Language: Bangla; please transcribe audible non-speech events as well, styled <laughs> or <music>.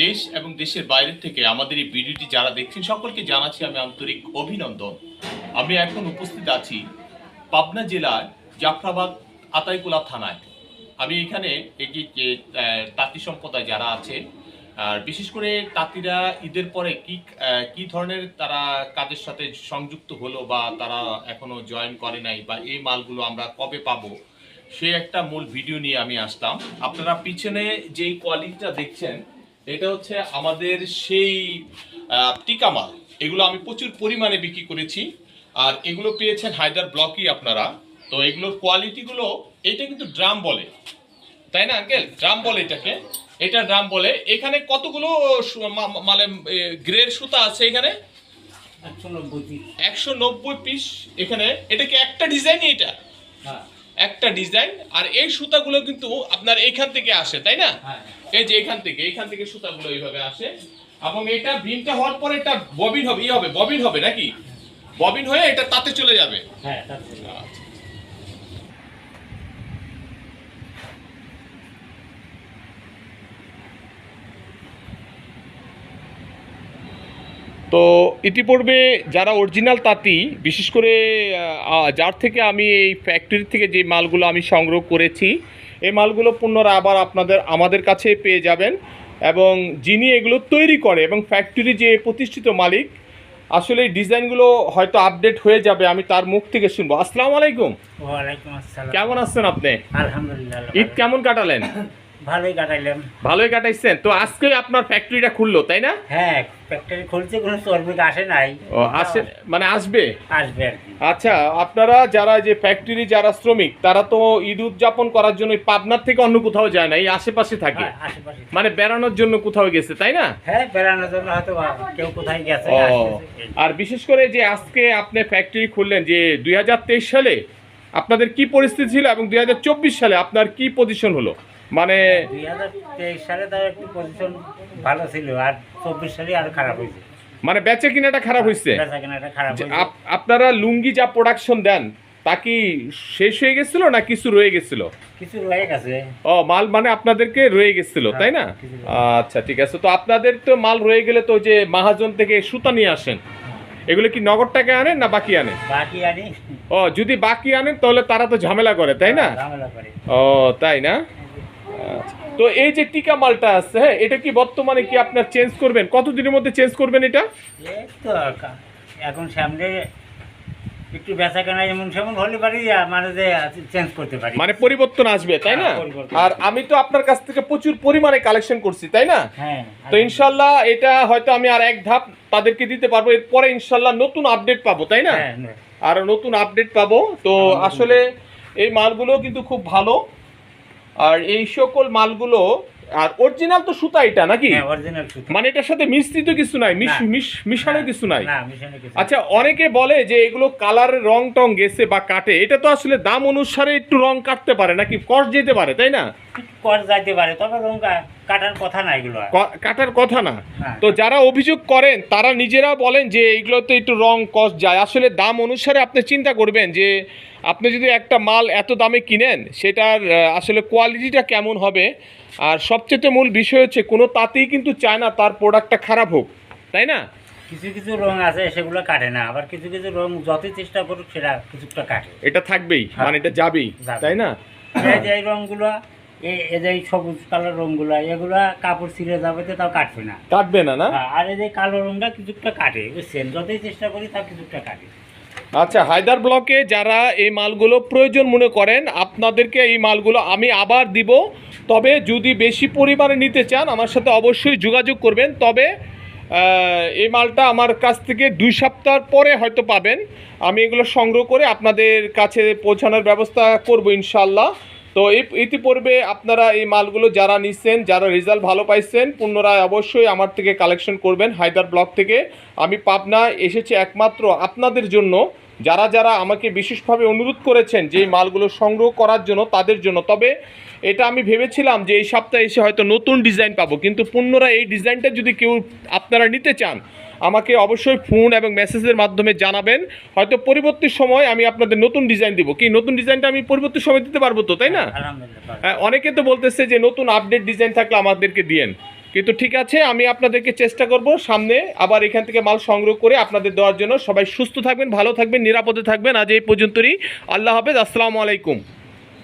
দেশ এবং দেশের বাইরে থেকে আমাদের এই ভিডিওটি যারা দেখছেন সকলকে জানাচ্ছি আমি আন্তরিক অভিনন্দন। আমি এখন উপস্থিত আছি পাবনা জেলার জাফরাবাদ আতাইকুলা থানায়। আমি এখানে যে যে, তাঁতি সম্প্রদায় যারা আছে আর বিশেষ করে তাঁতিরা ঈদের পরে কি কি ধরনের তারা কাজের সাথে সংযুক্ত হলো বা তারা এখনও জয়েন করে নাই বা এই মালগুলো আমরা কবে পাবো, সে একটা মূল ভিডিও নিয়ে আমি আসলাম আপনারা পিছনে যেই কোয়ালিটিটা দেখছেন, এটা হচ্ছে আমাদের সেই টিকা মাল। এগুলো আমি প্রচুর পরিমাণে বিক্রি করেছি। আর এগুলো পেয়েছেন হায়দার ব্লকই আপনারা। তো এগুলোর কোয়ালিটিগুলো, এটা কিন্তু ড্রাম বলে। তাই না, আঙ্কেল? ড্রাম বলে এটাকে। এটা ড্রাম বলে। এখানে কতগুলো মানে গ্রেড সুতা আছে এখানে? একশো নব্বই পিস এখানে। এটা কি একটা ডিজাইনই এটা? হ্যাঁ। একটা ডিজাইন। আর এই সুতাগুলো কিন্তু আপনার এইখান থেকে আসে তাই না? হ্যাঁ এই যে এখান থেকে এইখান থেকে সুতাগুলো এইভাবে আসে। এবং এটা ভিনটা হওয়ার পরে এটা ববিন হবে ই হবে ববিন হবে নাকি? ববিন হয়ে এটা তাতে চলে যাবে। হ্যাঁ তো ইতিপূর্বে যারা অরিজিনাল তাঁতি বিশেষ করে যার থেকে আমি এই ফ্যাক্টরি থেকে যে মালগুলো আমি সংগ্রহ করেছি এই মালগুলো পুনরায় আবার আপনাদের আমাদের কাছে পেয়ে যাবেন এবং যিনি এগুলো তৈরি করে এবং ফ্যাক্টরি যে প্রতিষ্ঠিত মালিক আসলে এই ডিজাইনগুলো হয়তো আপডেট হয়ে যাবে আমি তার মুখ থেকে শুনব। আসসালামু আলাইকুম। কেমন আছেন আপনি? আলহামদুলিল্লাহ ঈদ কেমন কাটালেন? <laughs> ভালোই কাটাইলাম। ভালোই কাটাইছেন। তো আজকে আপনার ফ্যাক্টরিটা খুললো তাই না? হ্যাঁ ফ্যাক্টরি খুলছে কোনো শ্রমিক আসে নাই। ও আসে মানে আসবে? আসবে আচ্ছা আপনারা যারা যে ফ্যাক্টরি যারা শ্রমিক তারা তো ঈদ উদযাপন করার জন্য পাবনার থেকে অন্য কোথাও যায় না এই আশেপাশে থাকে। হ্যাঁ, মানে বেড়ানোর জন্য কোথাও গেছে তাই না? হ্যাঁ বেড়ানোর জন্য হয়তো কেউ কোথায় গেছে আর বিশেষ করে যে আজকে আপনি ফ্যাক্টরি খুললেন যে দুই হাজার তেইশ সালে আপনাদের কি পরিস্থিতি ছিল এবং দুই হাজার চব্বিশ সালে আপনার কি পজিশন হলো? মানে দুই হাজার তেইশ সালে তার একটু পজিশন ভালো ছিল আর চব্বিশ সালে আরও খারাপ হয়েছে। মানে বেচে কিনাটা খারাপ হয়েছে? বেচা কেনাটা খারাপ যে হয়েছে। আপ- আপনারা লুঙ্গি যা প্রোডাকশন দেন তা কি শেষ হয়ে গেছিল না কিছু রয়ে গেছিল? কিছু রয়ে গেছে। ও মাল মানে আপনাদেরকে রয়ে গেছিল তাই না? হ্যাঁ, কিছু আচ্ছা ঠিক আছে। তো আপনাদের তো মাল রয়ে গেলে তো যে মাহাজন থেকে সুতা নিয়ে আসেন। এগুলো কি নগদ টাকা আনেন না বাকি আনেন? বাকি আনি। ও যদি বাকি আনেন তাহলে তারা তো ঝামেলা করে তাই না? ঝামেলা করে। ও তাই না। তো এই যে টিকা মালটা আছে হ্যাঁ এটা কি বর্তমানে কি আপনার চেঞ্জ করবেন? কতদিনের মধ্যে চেঞ্জ করবেন এটা? এখন সামনে একটু বেচা কেনা এমন সেমন হলে পারি মানে যে চেঞ্জ করতে পারি। মানে পরিবর্তন আসবে তাই না? হ্যাঁ, আর আমি তো আপনার কাছ থেকে প্রচুর পরিমাণে কালেকশন করছি তাই না? হ্যাঁ তো ইনশাল্লাহ এটা হয়তো আমি আর এক ধাপ তাদেরকে দিতে পারব এরপরে ইনশাল্লাহ নতুন আপডেট পাবো তাই না? হ্যাঁ। আর নতুন আপডেট পাবো। তো আসলে এই মালগুলো কিন্তু খুব ভালো। আর এই সকল মালগুলো আর অরিজিনাল তো সুতা এটা নাকি? হ্যাঁ মানে এটার সাথে মিশ্রিত কিছু নাই মিশ মিশ মিশানো কিছু নাই? আচ্ছা অনেকে বলে যে এগুলো কালার রং টং গেছে বা কাটে এটা তো আসলে দাম অনুসারে একটু রং কাটতে পারে নাকি কষ্ট যেতে পারে তাই না? কর যাইতে পারে তবে কাটার কথা না এগুলো কাটার কথা না। হ্যাঁ। তো যারা অভিযোগ করেন তারা নিজেরা বলেন যে এইগুলোতে একটু রং যায়। আসলে দাম অনুসারে আপনি চিন্তা করবেন যে আপনি যদি একটা মাল এত দামে কিনেন সেটার আসলে কোয়ালিটিটা কেমন হবে? আর সবচেয়ে মূল বিষয় হচ্ছে কোনো তাতেই কিন্তু চায় না তার প্রোডাক্টটা খারাপ হোক। তাই না? কিছু কিছু রং আছে সেগুলো কাটে না। আবার কিছু কিছু রং যতই চেষ্টা করুক সেটা কিছুটা কাটে। এটা থাকবেই হ্যাঁ। মানে এটা যাবেই তাই না? যে এই রংগুলো এই এই সবুজ কালার রংগুলো এগুলো কাপড় ছিঁড়ে যাবে তো তাও কাটবে না। কাটবে না না? হ্যাঁ, আর এই যে কালো রংটা কিছুটা কাটে বুঝছেন? যতই চেষ্টা করি তাও কিছুটা কাটে। আচ্ছা হায়দার ব্লকে যারা এই মালগুলো প্রয়োজন মনে করেন আপনাদেরকে এই মালগুলো আমি আবার দিব। তবে যদি বেশি পরিমাণে নিতে চান আমার সাথে অবশ্যই যোগাযোগ করবেন। তবে আহ, এই মালটা আমার কাছ থেকে দুই সপ্তাহ পরে হয়তো পাবেন। আমি এগুলো সংগ্রহ করে আপনাদের কাছে পৌঁছানোর ব্যবস্থা করব ইনশাল্লাহ তো ইতিপূর্বে আপনারা এই মালগুলো যারা নিচ্ছেন, যারা রেজাল্ট ভালো পাইছেন, পুনরায় অবশ্যই আমার থেকে কালেকশন করবেন হায়দার ব্লক থেকে। আমি পাবনা এসেছি একমাত্র আপনাদের জন্য। যারা যারা আমাকে বিশেষভাবে অনুরোধ করেছেন যে এই মালগুলো সংগ্রহ করার জন্য, তাদের জন্য। তবে এটা আমি ভেবেছিলাম যে এই সপ্তাহে এসে হয়তো নতুন ডিজাইন পাবো, কিন্তু পুনরায় এই ডিজাইনটা যদি কেউ আপনারা নিতে চান আমাকে অবশ্যই ফোন এবং মেসেজের মাধ্যমে জানাবেন। হয়তো পরবর্তী সময় আমি আপনাদের নতুন ডিজাইন দিব। কি নতুন ডিজাইনটা আমি পরবর্তী সময় দিতে পারব তো তাই না? হ্যাঁ, অনেকে তো বলতেছে যে নতুন আপডেট ডিজাইন থাকলে আমাদেরকে দিয়েন। কিন্তু ঠিক আছে আমি আপনাদেরকে চেষ্টা করব সামনে আবার এখান থেকে মাল সংগ্রহ করে আপনাদের দেওয়ার জন্য। সবাই সুস্থ থাকবেন ভালো থাকবেন নিরাপদে থাকবেন। আজ এই পর্যন্তই। আল্লাহ হাফেজ আসসালামু আলাইকুম।